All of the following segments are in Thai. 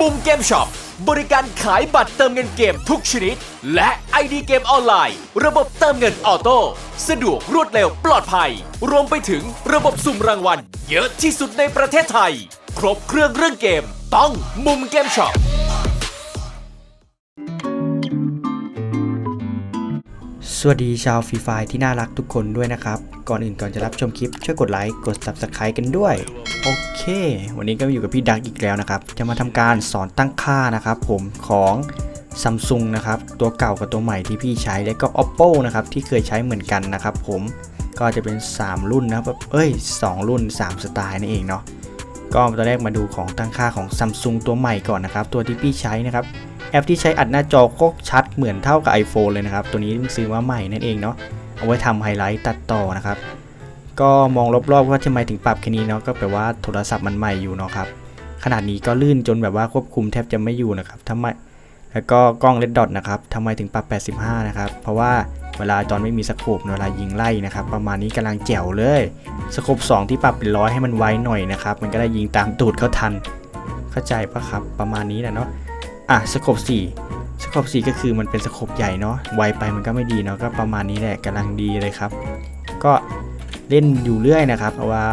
มุมเกมช็อปบริการขายบัตรเติมเงินเกมทุกชนิด และ ID เกมออนไลน์ ระบบเติมเงินออโต้สะดวกรวดเร็วปลอดภัย รวมไปถึงระบบสุ่มรางวัล เยอะที่สุดในประเทศไทย ครบเครื่องเรื่องเกม ต้องมุมเกมช็อปสวัสดีชาวฟรีไฟที่น่ารักทุกคนด้วยนะครับ ก่อนอื่นก่อนจะรับชมคลิป ช่วยกดไลค์กด Subscribe กันด้วย โอเค วันนี้ก็อยู่กับพี่ดักอีกแล้วนะครับ จะมาทำการสอนตั้งค่านะครับ ผมของ Samsung นะครับ ตัวเก่ากับตัวใหม่ที่พี่ใช้ และก็ Oppo นะครับ ที่เคยใช้เหมือนกันนะครับ ผมก็จะเป็น 3 รุ่นนะครับเอ้ย 2 รุ่น 3 สไตล์นั่นเองเนาะก็ตอนแรกมาดูของตั้งค่าของ Samsung ตัวใหม่ก่อนนะครับ ตัวที่พี่ใช้นะครับ แอปที่ใช้อัดหน้าจอก็ชัดเหมือนเท่ากับ iPhone เลยนะครับ ตัวนี้เพิ่งซื้อมาใหม่นั่นเองเนาะเอาไว้ทำไฮไลท์ตัดต่อนะครับ ก็มองรอบๆว่าทำไมถึงปรับแค่นี้เนาะก็แปลว่าโทรศัพท์มันใหม่อยู่เนาะครับขนาดนี้ก็ลื่นจนแบบว่าควบคุมแทบจะไม่อยู่นะครับทำไมแล้วก็กล้องเลดดอทนะครับทำไมถึงปรับ 85 นะครับ เพราะว่าเวลาตอนไม่มีสโคปเวลายิงไล่นะครับ ประมาณนี้กำลังแจ๋วเลย สโคป2 ที่ปรับเป็นร้อยให้มันไวหน่อยนะครับ มันก็ได้ยิงตามตูดเขาทัน เข้าใจปะครับ ประมาณนี้แหละเนาะ อะ สโคป4สโคปสีก็คือมันเป็นสโคปใหญ่เนาะ ไวไปมันก็ไม่ดีเนาะ ก็ประมาณนี้แหละกำลังดีเลยครับ ก็ เล่นอยู่เรื่อยนะครับเพราะว่า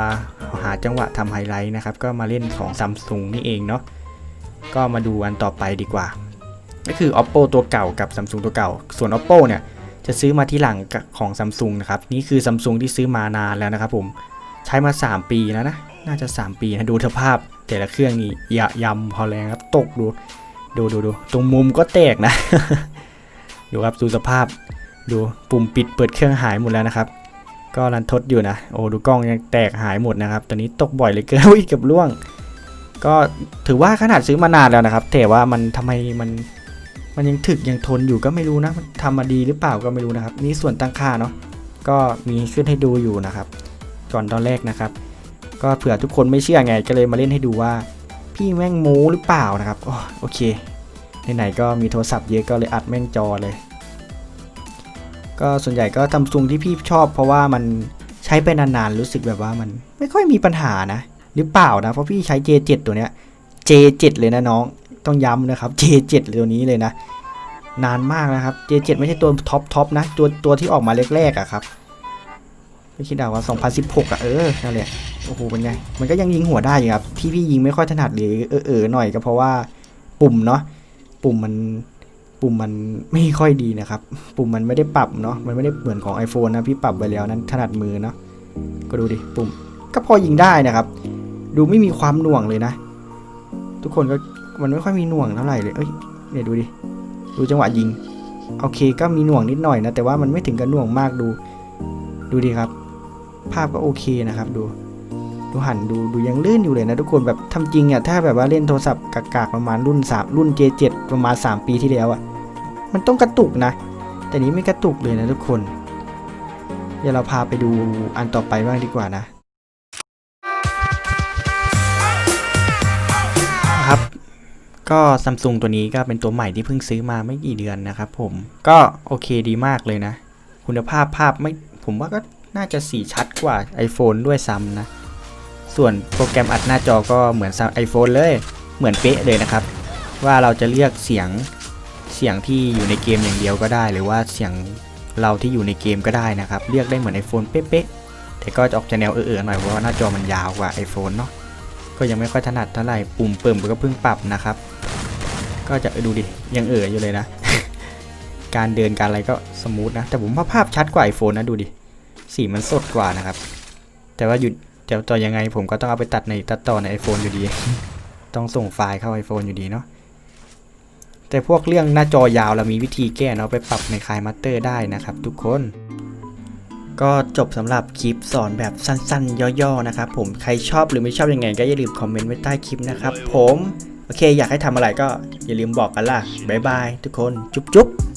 หาจังหวะทำไฮไลท์นะครับ ก็มาเล่นของซัมซุงนี่เองเนาะก็มาดูอันต่อไปดีกว่า ก็คือ oppo ตัวเก่ากับ Samsung ตัวเก่า ส่วน oppo เนี่ยจะซื้อมาที่หลังของ Samsung นะครับ นี่คือ Samsung ที่ซื้อมานานแล้วนะครับผมใช้มา 3 ปีแล้วนะน่าจะ 3 ปีนะดูสภาพแต่ละเครื่องนี่ยะยำพอแรงครับตกดูดูดูดูตรงมุมก็แตกนะ ดูครับดูสภาพดูปุ่มปิดเปิดเครื่องหายหมดแล้วนะครับ ก็รันทดอยู่นะ โอ้ดูกล้องยังแตกหายหมดนะครับตอนนี้ตกบ่อยเลยเกินอุ้ยเกือบล่วง ก็ถือว่าขนาดซื้อมานานแล้วนะครับ แต่ว่ามันทำไมมันมันยังถึกยังทนอยู่ก็ไม่รู้นะมันทำมาดีหรือเปล่าก็ไม่รู้นะครับ นี่ส่วนตั้งค่าเนาะก็มีขึ้นให้ดูอยู่นะครับ ก่อนตอนแรกนะครับ ก็เผื่อทุกคนไม่เชื่อไงก็เลยมาเล่นให้ดูว่า พี่แม่งโมหรือเปล่านะครับอ๋อโอเคไหนๆก็มีโทรศัพท์เยอะก็เลยอัดแม่งจอเลย ก็ส่วนใหญ่ก็ทำซุงที่พี่ชอบ เพราะว่ามันใช้ไปนานๆรู้สึกแบบว่ามันไม่ค่อยมีปัญหานะ หรือเปล่านะ เพราะพี่ใช้ J7 ตัวเนี้ย J7 เลยนะน้องต้องย้ำนะครับ J7 ตัวนี้เลยนะ นานมากนะครับ J7 ไม่ใช่ตัวท็อปท็อปนะ ตัวตัวที่ออกมาแรกๆอะครับไม่คิดเอาว่า 2016อะเออนั่นแหละโอ้โหเป็นไง มันก็ยังยิงหัวได้อยู่ครับที่พี่ยิงไม่ค่อยถนัดหรือเออเออๆหน่อยก็เพราะว่าปุ่มเนาะปุ่มมัน ปุ่มมันไม่ค่อยดีนะครับ ปุ่มมันไม่ได้ปรับเนาะ มันไม่ได้เหมือนของ iPhone นะพี่ปรับไปแล้วนั้นถนัดมือเนาะ ก็ดูดิปุ่มก็พอยิงได้นะครับ ดูไม่มีความหน่วงเลยนะ ทุกคนก็มันไม่ค่อยมีหน่วงเท่าไหร่เลย เอ้ยเนี่ยดูดิ ดูจังหวะยิง โอเคก็มีหน่วงนิดหน่อยนะ แต่ว่ามันไม่ถึงกับหน่วงมากดู ดูดิครับ ภาพก็โอเคนะครับ ดู ดูหันดูดูยังลื่นอยู่เลยนะ ทุกคนแบบทำจริงอะถ้าแบบว่าเล่นโทรศัพท์กากๆประมาณรุ่น3รุ่น J7 ประมาณ 3 ปีที่แล้วอะ มันต้องกระตุกนะ แต่นี้ไม่กระตุกเลยนะทุกคน เดี๋ยวเราพาไปดูอันต่อไปบ้างดีกว่านะครับ ก็ซัมซุงตัวนี้ก็เป็นตัวใหม่ที่เพิ่งซื้อมาไม่กี่เดือนนะครับผม ก็โอเคดีมากเลยนะ คุณภาพภาพไม่ ผมว่าก็น่าจะสีชัดกว่า iPhone ด้วยซ้ำนะ ส่วนโปรแกรมอัดหน้าจอก็เหมือน iPhone เลย เหมือนเป๊ะเลยนะครับ ว่าเราจะเรียกเสียง เสียงที่อยู่ในเกมอย่างเดียวก็ได้ หรือว่าเสียงเราที่อยู่ในเกมก็ได้นะครับเรียกได้เหมือน iPhone เป๊ะๆแต่ก็จะออกจะแนวเออๆหน่อยเพราะว่าหน้าจอมันยาวกว่า iPhone เนาะก็ยังไม่ค่อยถนัดเท่าไหร่ปุ่มเปิมก็เพิ่งปรับนะครับ ก็จะดูดิยังเอออยู่เลยนะ การเดินการอะไรก็สมูทนะ แต่ผมว่าภาพชัดกว่า iPhone นะดูดิสีมันสดกว่านะครับ แต่ว่าหยุดจะต่อยังไงผมก็ต้องเอาไปตัดในตัดต่อใน iPhone อยู่ดี ต้องส่งไฟล์เข้า iPhone อยู่ดีเนาะ แต่พวกเรื่องหน้าจอยาวเรามีวิธีแก้เนาะไปปรับในคายมัตเตอร์ได้นะครับทุกคน ก็จบสำหรับคลิปสอนแบบสั้นๆ ย่อๆนะครับผมใครชอบหรือไม่ชอบยังไง ก็อย่าลืมคอมเมนต์ไว้ใต้คลิปนะครับผม โอเค อยากให้ทำอะไรก็อย่าลืมบอกกันล่ะบ๊ายบายทุกคน จุ๊บๆ